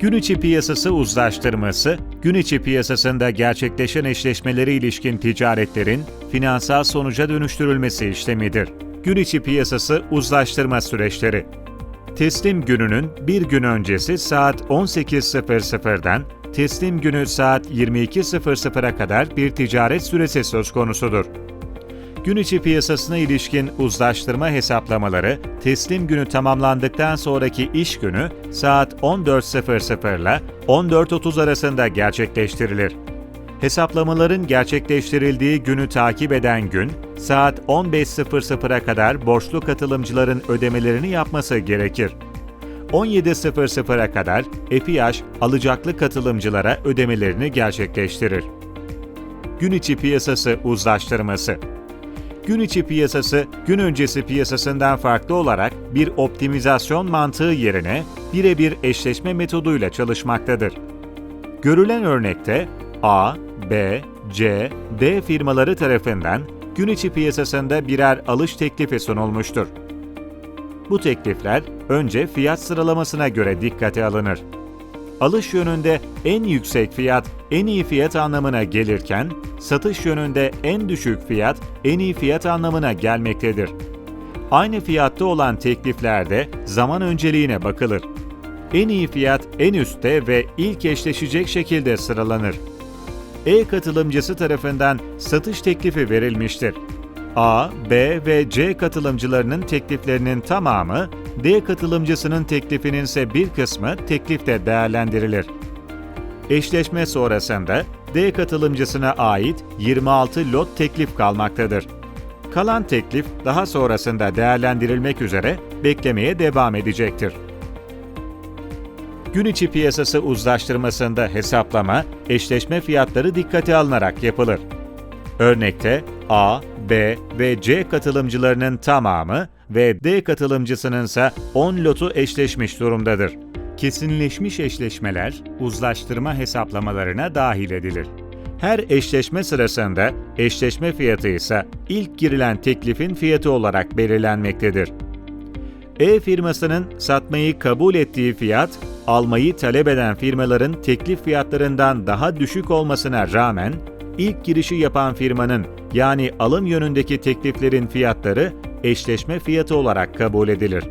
Gün içi piyasası uzlaştırması, gün içi piyasasında gerçekleşen eşleşmeleri ilişkin ticaretlerin finansal sonuca dönüştürülmesi işlemidir. Gün içi piyasası uzlaştırma süreçleri. Teslim gününün bir gün öncesi saat 18.00'dan teslim günü saat 22.00'a kadar bir ticaret süresi söz konusudur. Gün içi piyasasına ilişkin uzlaştırma hesaplamaları teslim günü tamamlandıktan sonraki iş günü saat 14.00 ile 14.30 arasında gerçekleştirilir. Hesaplamaların gerçekleştirildiği günü takip eden gün, saat 15.00'a kadar borçlu katılımcıların ödemelerini yapması gerekir. 17.00'a kadar EPİAŞ alacaklı katılımcılara ödemelerini gerçekleştirir. Gün içi piyasası uzlaştırması Gün içi piyasası, gün öncesi piyasasından farklı olarak bir optimizasyon mantığı yerine birebir eşleşme metoduyla çalışmaktadır. Görülen örnekte A, B, C, D firmaları tarafından gün içi piyasasında birer alış teklifi sunulmuştur. Bu teklifler önce fiyat sıralamasına göre dikkate alınır. Alış yönünde en yüksek fiyat en iyi fiyat anlamına gelirken, satış yönünde en düşük fiyat en iyi fiyat anlamına gelmektedir. Aynı fiyatta olan tekliflerde zaman önceliğine bakılır. En iyi fiyat en üstte ve ilk eşleşecek şekilde sıralanır. E katılımcısı tarafından satış teklifi verilmiştir. A, B ve C katılımcılarının tekliflerinin tamamı, D katılımcısının teklifinin ise bir kısmı teklifte değerlendirilir. Eşleşme sonrasında D katılımcısına ait 26 lot teklif kalmaktadır. Kalan teklif daha sonrasında değerlendirilmek üzere beklemeye devam edecektir. Gün içi piyasası uzlaştırmasında hesaplama, eşleşme fiyatları dikkate alınarak yapılır. Örnekte A, B ve C katılımcılarının tamamı ve D katılımcısının ise 10 lotu eşleşmiş durumdadır. Kesinleşmiş eşleşmeler uzlaştırma hesaplamalarına dahil edilir. Her eşleşme sırasında eşleşme fiyatı ise ilk girilen teklifin fiyatı olarak belirlenmektedir. E firmasının satmayı kabul ettiği fiyat, almayı talep eden firmaların teklif fiyatlarından daha düşük olmasına rağmen, ilk girişi yapan firmanın yani alım yönündeki tekliflerin fiyatları eşleşme fiyatı olarak kabul edilir.